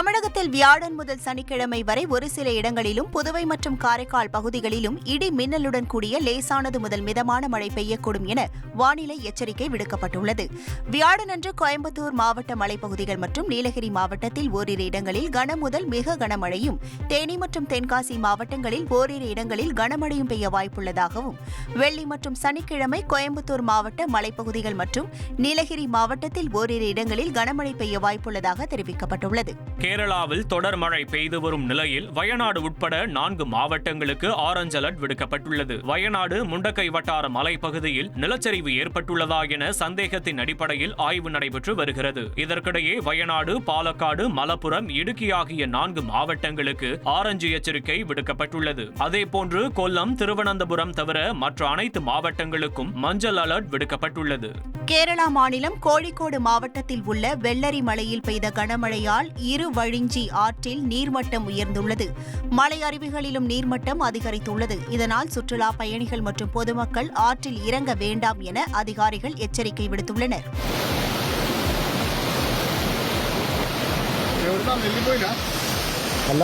தமிழகத்தில் வியாழன் முதல் சனிக்கிழமை வரை ஒரு சில இடங்களிலும் புதுவை மற்றும் காரைக்கால் பகுதிகளிலும் இடி மின்னலுடன் கூடிய லேசானது முதல் மிதமான மழை பெய்யக்கூடும் என வானிலை எச்சரிக்கை விடுக்கப்பட்டுள்ளது. வியாழனன்று கோயம்புத்தூர் மாவட்ட மலைப்பகுதிகள் மற்றும் நீலகிரி மாவட்டத்தில் ஓரிரு இடங்களில் கன முதல் மிக கனமழையும் தேனி மற்றும் தென்காசி மாவட்டங்களில் ஓரிரு இடங்களில் கனமழையும் பெய்ய வாய்ப்புள்ளதாகவும் வெள்ளி மற்றும் சனிக்கிழமை கோயம்புத்தூர் மாவட்ட மலைப்பகுதிகள் மற்றும் நீலகிரி மாவட்டத்தில் ஓரிரு இடங்களில் கனமழை பெய்ய வாய்ப்புள்ளதாக தெரிவிக்கப்பட்டுள்ளது. கேரளாவில் தொடர் மழை பெய்து வரும் நிலையில் வயநாடு உட்பட நான்கு மாவட்டங்களுக்கு ஆரஞ்ச் அலர்ட் விடுக்கப்பட்டுள்ளது. வயநாடு முண்டக்கை வட்டார மலைப்பகுதியில் நிலச்சரிவு ஏற்பட்டுள்ளதா என சந்தேகத்தின் அடிப்படையில் ஆய்வு நடைபெற்று வருகிறது. இதற்கிடையே வயநாடு பாலக்காடு மலப்புரம் இடுக்கி ஆகிய நான்கு மாவட்டங்களுக்கு ஆரஞ்சு எச்சரிக்கை விடுக்கப்பட்டுள்ளது. அதேபோன்று கொல்லம் திருவனந்தபுரம் தவிர மற்ற அனைத்து மாவட்டங்களுக்கும் மஞ்சள் அலர்ட் விடுக்கப்பட்டுள்ளது. கேரளா மாநிலம் கோழிக்கோடு மாவட்டத்தில் உள்ள வெள்ளரி மலையில் பெய்த கனமழையால் இரு வழிஞ்சி ஆற்றில் நீர்மட்டம் உயர்ந்துள்ளது மலை அருவிகளிலும் நீர்மட்டம் அதிகரித்துள்ளது இதனால் சுற்றுலா பயணிகள் மற்றும் பொதுமக்கள் ஆற்றில் இறங்க வேண்டாம் என அதிகாரிகள் எச்சரிக்கை விடுத்துள்ளனர் എവിടുന്നാ നെല്ലിപ്പോയില്ല അല്ല